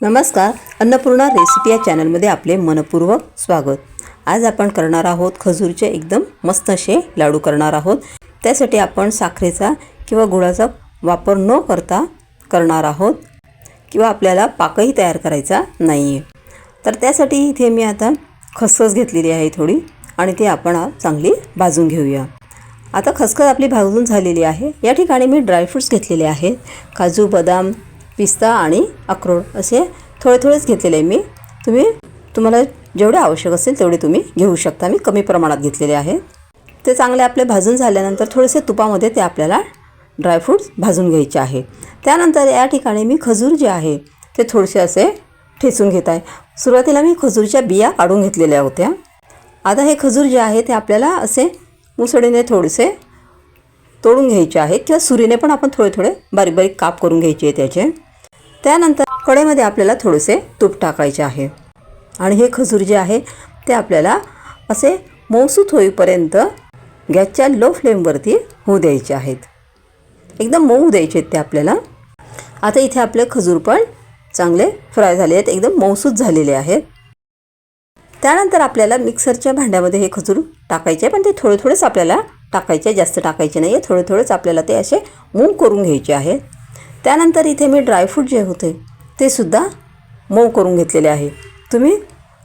नमस्कार अन्नपूर्णा रेसिपी या चॅनलमध्ये आपले मनपूर्वक स्वागत. आज आपण करणार आहोत खजूरचे एकदम मस्त असे लाडू करणार आहोत. त्यासाठी आपण साखरेचा किंवा गुळाचा वापर न करता करणार आहोत किंवा आपल्याला पाकही तयार करायचा नाही आहे तर त्यासाठी इथे मी आता खसखस घेतलेली आहे थोडी आणि ती आपण चांगली भाजून घेऊया. आता खसखस आपली भाजून झालेली आहे. या ठिकाणी मी ड्रायफ्रूट्स घेतलेले आहेत. काजू बदाम पिस्ता आणि अक्रोड असे थोडे थोडेच घेतलेले आहे मी. तुम्ही तुम्हाला जेवढे आवश्यक असेल तेवढे तुम्ही घेऊ शकता. मी कमी प्रमाणात घेतलेले आहे. ते चांगले आपले भाजून झाल्यानंतर थोडेसे तुपामध्ये ते आपल्याला ड्रायफ्रूट्स भाजून घ्यायचे आहे. त्यानंतर या ठिकाणी मी खजूर जे आहे ते थोडेसे असे ठेचून घेत आहे. सुरुवातीला मी खजूरच्या बिया काढून घेतलेल्या होत्या. आता हे खजूर जे आहे ते आपल्याला असे मुसळीने थोडेसे तोडून घ्यायचे आहेत किंवा सुरीने पण आपण थोडे थोडे बारीक बारीक काप करून घ्यायचे आहे त्याचे त्यानंतर कडेमध्ये आपल्याला थोडेसे तूप टाकायचे आहे. आणि हे खजूर जे आहे ते आपल्याला असे मऊसूत होईपर्यंत गॅसच्या लो फ्लेमवरती होऊ द्यायचे आहेत. एकदम मऊ द्यायचे आहेत ते आपल्याला. आता इथे आपले खजूर पण चांगले फ्राय झाले आहेत एकदम मऊसूत झालेले आहेत. त्यानंतर आपल्याला मिक्सरच्या भांड्यामध्ये हे खजूर टाकायचे आहे पण ते थोडे थोडेच आपल्याला टाकायचे जास्त टाकायचे नाही आहे थोडे थोडेच आपल्याला ते असे मऊ करून घ्यायचे आहेत त्यानंतर इथे मी ड्रायफ्रूट जे होते ते सुद्धा मऊ करून घेतलेले आहे. तुम्ही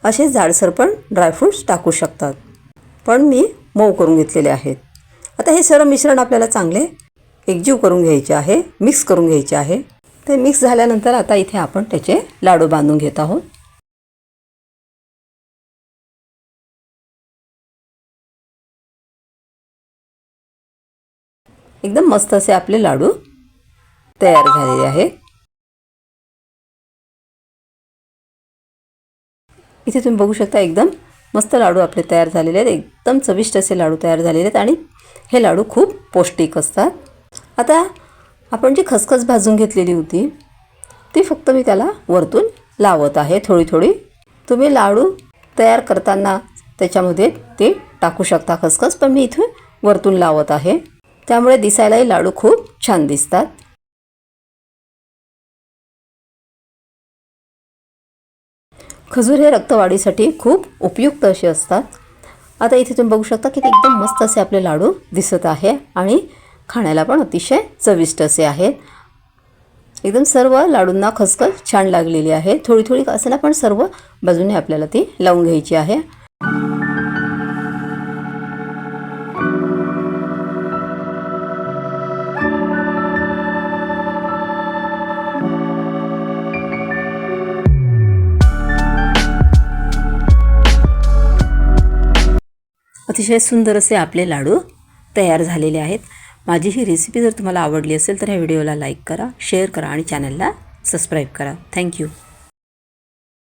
असे जाडसर पण ड्रायफ्रूट्स टाकू शकतात. पण मी मऊ करून घेतलेले आहेत. आता हे सर्व मिश्रण आपल्याला चांगले एकजीव करून घ्यायचे आहे मिक्स करून घ्यायचे आहे. ते मिक्स झाल्यानंतर आता इथे आपण त्याचे लाडू बांधून घेत आहोत. एकदम मस्त असे आपले लाडू तयार झालेले आहे. इथे तुम्ही बघू शकता एकदम मस्त लाडू आपले तयार झालेले आहेत. एकदम चविष्ट असे लाडू तयार झालेले आहेत आणि हे लाडू खूप पौष्टिक असतात. आता आपण जी खसखस भाजून घेतलेली होती ती फक्त मी त्याला वरतून लावत आहे थोडी थोडी. तुम्ही लाडू तयार करताना त्याच्यामध्ये ते टाकू शकता खसखस पण मी इथून वरतून लावत आहे. त्यामुळे दिसायलाही लाडू खूप छान दिसतात. खजूर हे रक्तवाढीसाठी खूप उपयुक्त असे असतात. आता इथे तुम्ही बघू शकता की ते एकदम मस्त असे आपले लाडू दिसत आहे आणि खाण्याला पण अतिशय चविष्ट असे आहेत. एकदम सर्व लाडूंना खसखस छान लागलेली आहे. थोडी थोडी असेल पण सर्व बाजूने आपल्याला ती लावून घ्यायची आहे. अतिशय सुंदर असे आपले लाडू तयार झालेले आहेत. माझी ही रेसिपी जर तुम्हाला आवडली असेल तर ह्या व्हिडिओला लाईक करा शेअर करा आणि चॅनलला सबस्क्राईब करा. थँक्यू